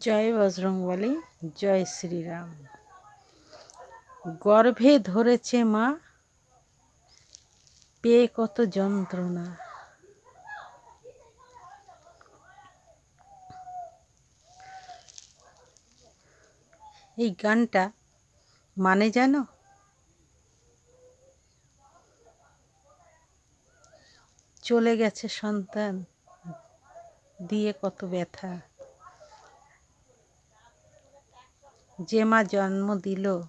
জয় বজরংবলী, জয় শ্রীরাম। গর্ভে ধরেছে মা, পেয়ে কত যন্ত্রণা। এই গানটা মানে জানো? চলে গেছে সন্তান, দিয়ে কত ব্যথা। যে মা জন্ম দিল,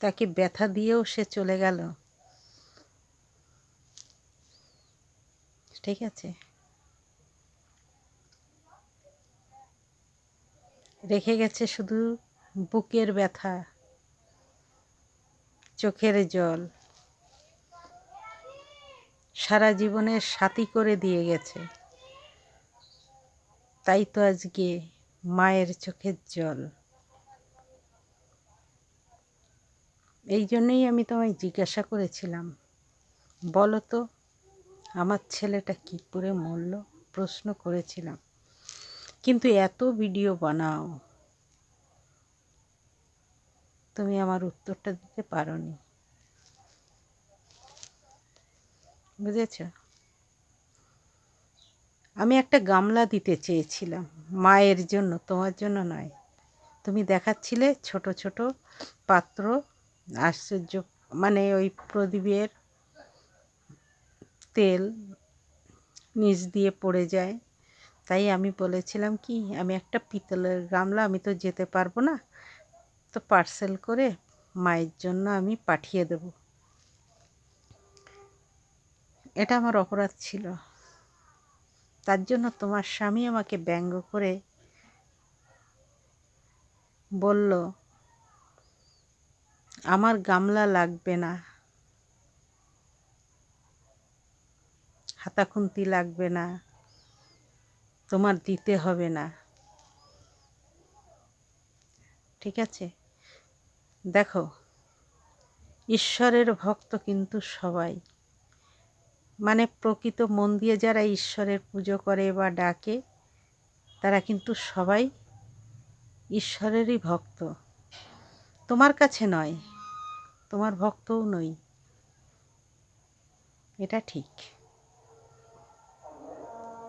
তাকে ব্যথা দিয়েও সে চলে গেল। ঠিক আছে? রেখে গেছে শুধু বুকের ব্যথা, চোখের জল। সারা জীবনের সাথী করে দিয়ে গেছে। তাই তো আজকে মায়ের চোখের জল। এই জন্যই আমি তোমায় জিজ্ঞাসা করেছিলাম, বলো তো, আমার ছেলেটা কী করে মরল? প্রশ্ন করেছিলাম। কিন্তু এত ভিডিও বানাও, তুমি আমার উত্তরটা দিতে পারো নি বুঝেছ? আমি একটা গামলা দিতে চেয়েছিলাম, মায়ের জন্য, তোমার জন্য নয়। তুমি দেখাচ্ছিলে ছোট ছোট পাত্র, আশ্চর্য মানে ওই প্রদীপের তেল নিচ দিয়ে পড়ে যায়। তাই আমি বলেছিলাম কি, আমি একটা পিতলের গামলা, আমি তো যেতে পারব না, তো পার্সেল করে মায়ের জন্য আমি পাঠিয়ে দেব। এটা আমার অপরাধ ছিল। তার জন্য তোমার স্বামী আমাকে ব্যঙ্গ করে বলল, আমার গামলা লাগবে না, হাতাখুন্তি লাগবে না, তোমার দিতে হবে না। ঠিক আছে? দেখো, ঈশ্বরের ভক্ত কিন্তু সবাই। মানে প্রকৃত মন দিয়ে যারা ঈশ্বরের পুজো করে বা ডাকে, তারা কিন্তু সবাই ঈশ্বরেরই ভক্ত। তোমার কাছে নয়, তোমার ভক্তও নই। এটা ঠিক।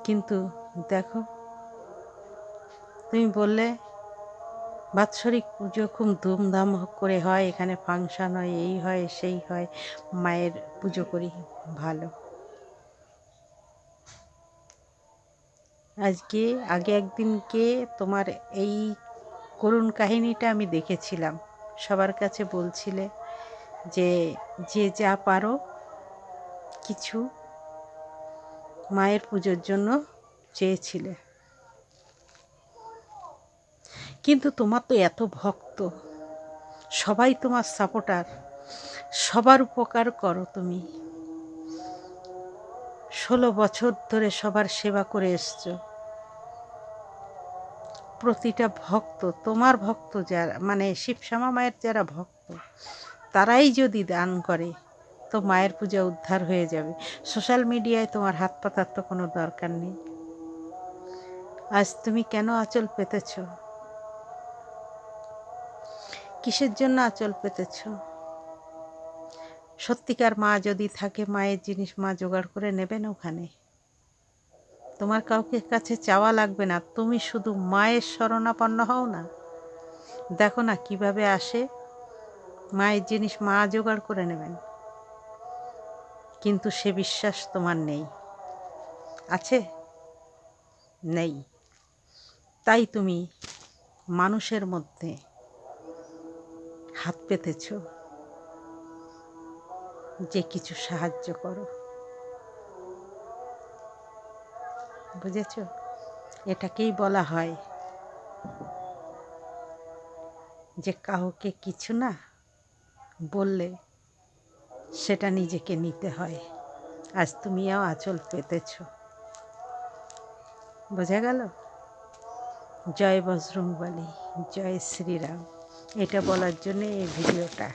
কিন্তু দেখো, তুমি বললে, বাৎসরিক পুজো খুব ধুমধাম করে হয়, এখানে ফাংশান হয়, এই হয়, সেই হয়, মায়ের পুজো করি, ভালো। আজকে আগে একদিনকে তোমার এই করুণ কাহিনীটা আমি দেখেছিলাম। সবার কাছে বলছিলে যে যে যা পারো, কিছু মায়ের পুজোর জন্য চেয়েছিলে। কিন্তু তোমার তো এত ভক্ত, সবাই তোমার সাপোর্টার সবার উপকার করো তুমি। ষোলো বছর ধরে সবার সেবা করে এসছ। প্রতিটা ভক্ত, তোমার ভক্ত যারা মানে শিবশ্যামা মায়ের যারা ভক্ত, তারাই যদি দান করে, তো মায়ের পূজা উদ্ধার হয়ে যাবে। সোশ্যাল মিডিয়ায় তোমার হাত পাতার তো কোনো দরকার নেই। আজ তুমি কেন আঁচল পেতেছ? কিসের জন্য আঁচল পেতেছ? সত্যিকার মা যদি থাকে, মায়ের জিনিস মা জোগাড় করে নেবেন ওখানে। তোমার কাউকে কাছে চাওয়া লাগবে না, তুমি শুধু মায়ের শরণাপন্ন হও না। দেখো না কীভাবে আসে, মায়ের জিনিস মা জোগাড় করে নেবেন। কিন্তু সে বিশ্বাস তোমার নেই। আছে? নেই। তাই তুমি মানুষের মধ্যে হাত পেতেছ। যে কিছু সাহায্য করো। বুঝেছ? এটাকেই বলা হয় যে কাউকে কিছু না বললে সেটা নিজেকে নিতে হয়। আজ তুমিও আঁচল পেতেছ। বোঝা গেল? জয় বজরংবলী, জয় শ্রীরাম। এটা বলার জন্যে এই ভিডিওটা।